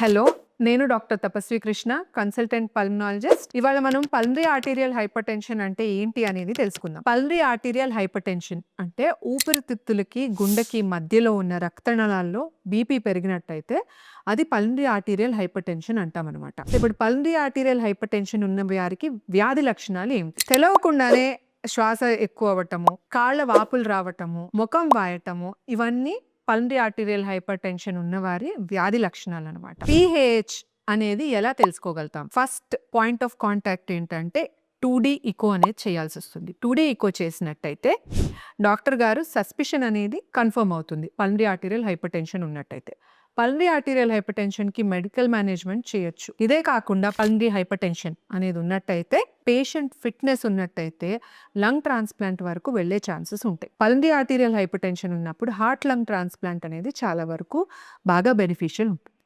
Hello నేను doctor తపస్వి Krishna consultant pulmonologist. ఇవాళ మనం పల్మరీ ఆర్టీరియల్ హైపర్ టెన్షన్ అంటే ఏంటి అనేది తెలుసుకుందాం. పల్మరీ ఆర్టీరియల్ హైపర్ టెన్షన్ అంటే ఊపిరితిత్తులకి గుండెకి మధ్యలో ఉన్న రక్తనాళాల్లో బీపీ పెరిగినట్టయితే అది పల్మరీ ఆర్టీరియల్ హైపర్ టెన్షన్ అంటాం అనమాట ఇప్పుడు పల్మరీ ఆర్టీరియల్ హైపర్ టెన్షన్ ఉన్న వారికి వ్యాధి లక్షణాలు ఏమిటి తెలవకుండానే శ్వాస ఎక్కువ అవ్వటము కాళ్ళ వాపులు రావటము ముఖం వాయటము ఇవన్నీ పల్మరీ ఆర్టీరియల్ హైపర్ టెన్షన్ ఉన్నవారి వ్యాధి లక్షణాలు అనమాట పిహెచ్ అనేది ఎలా తెలుసుకోగలుగుతాం? ఫస్ట్ పాయింట్ ఆఫ్ కాంటాక్ట్ ఏంటంటే టూ డీ ఇకో అనేది చేయాల్సి వస్తుంది. టూ డీ ఇకో చేసినట్టయితే డాక్టర్ గారు సస్పిషన్ అనేది కన్ఫర్మ్ అవుతుంది. పల్మరీ ఆర్టీరియల్ హైపర్ టెన్షన్ ఉన్నట్టయితే. పల్మరీ ఆర్టీరియల్ హైపర్ టెన్షన్కి మెడికల్ మేనేజ్మెంట్ చేయొచ్చు. ఇదే కాకుండా పల్మరీ హైపర్ టెన్షన్ అనేది ఉన్నట్టయితే పేషెంట్ ఫిట్నెస్ ఉన్నట్టయితే లంగ్ ట్రాన్స్ప్లాంట్ వరకు వెళ్ళే ఛాన్సెస్ ఉంటాయి. పల్మరీ ఆర్టీరియల్ హైపర్ టెన్షన్ ఉన్నప్పుడు హార్ట్ లంగ్ ట్రాన్స్ప్లాంట్ అనేది చాలా వరకు బాగా బెనిఫిషియల్ ఉంటుంది.